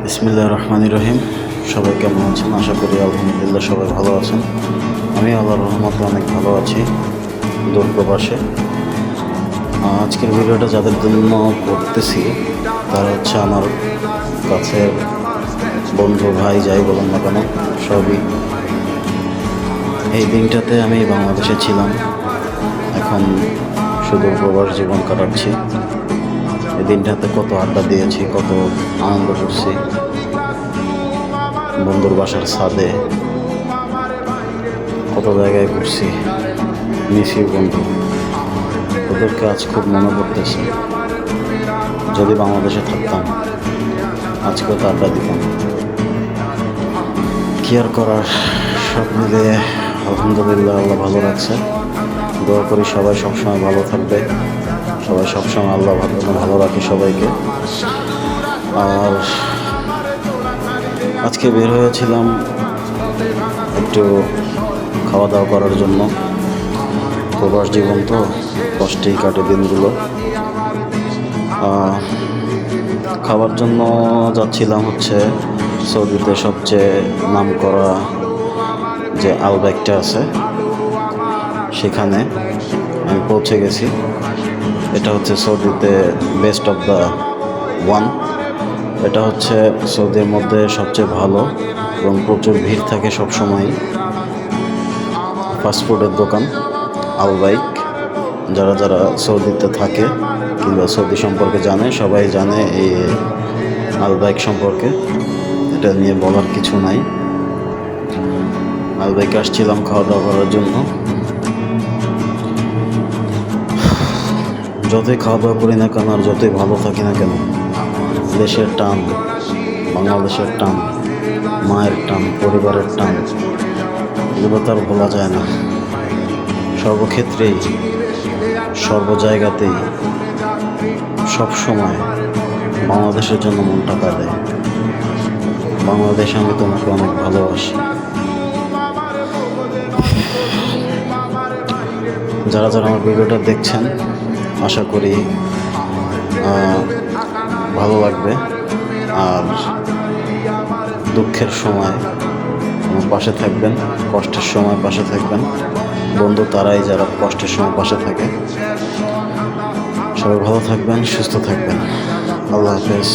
বিসমিল্লাহ রহমান রহিম। সবাই কেমন আছেন? আশা করি আলহামদুলিল্লাহ সবাই ভালো আছেন। আমি আল্লাহর রহমতে অনেক ভালো আছি দূর প্রবাসে। আজকের ভিডিওটা যাদের জন্য করতেছি, তারা হচ্ছে আমার কাছে বন্ধু ভাই, যাই বলুন না কেন, সবই। এই দিনটাতে আমি বাংলাদেশে ছিলাম। এখন শুধু প্রবাস জীবন কাটাচ্ছি। দিনটাতে কত আড্ডা দিয়েছি, কত আনন্দ করছি। বন্ধুর বাসার ছাদে কত জায়গায় ঘুরছি মিশি বন্ধু। ওদেরকে আজ খুব মনে পড়তেছে, যদি বাংলাদেশে থাকতাম আজকেও তো আড্ডা দিতাম। কি আর করার, সব মিলিয়ে আলহামদুলিল্লাহ, আল্লাহ ভালো রাখছে। দোয়া করি সবাই সবসময় ভালো থাকবে। সবাই সবসময় আল্লাহ ভালো ভালো রাখে সবাইকে। আর আজকে বের হয়েছিলাম একটু খাওয়া দাওয়া করার জন্য। প্রবাস জীবন তো, কষ্টেই কাটে দিনগুলো। খাওয়ার জন্য যাচ্ছিলাম হচ্ছে সৌদিতে সবচেয়ে নাম করা যে আলব্যাগটা আছে, সেখানে আমি পৌঁছে গেছি। এটা হচ্ছে সৌদিতে বেস্ট অফ দ্য ওয়ান এটা হচ্ছে সৌদির মধ্যে সবচেয়ে ভালো এবং প্রচুর ভিড় থাকে সবসময় ফাস্টফুডের দোকান আলবাইক যারা যারা সৌদিতে থাকে কিংবা সৌদি সম্পর্কে জানে, সবাই জানে এই আলবাইক সম্পর্কে। এটা নিয়ে বলার কিছু নাই। আলবাইকে আসছিলাম খাওয়া দাওয়া করার জন্য। যতই খাওয়া দাওয়া করি না কেন, আর যতই ভালো থাকি না কেন, দেশের টান, বাংলাদেশের টান, মায়ের টান, পরিবারের টান, এগুলো তো আর বলা যায় না। সর্বক্ষেত্রেই সর্ব জায়গাতেই সব সময় বাংলাদেশের জন্য মনটা কাঁদে। বাংলাদেশ আমি তোমাকে অনেক ভালোবাসি। যারা যারা আমার ভিডিওটা দেখছেন আশা করি ভালো লাগবে। আর দুঃখের সময় পাশে থাকবেন, কষ্টের সময় পাশে থাকবেন। বন্ধু তারাই যারা কষ্টের সময় পাশে থাকে। সবাই ভালো থাকবেন, সুস্থ থাকবেন। আল্লাহ হাফেজ।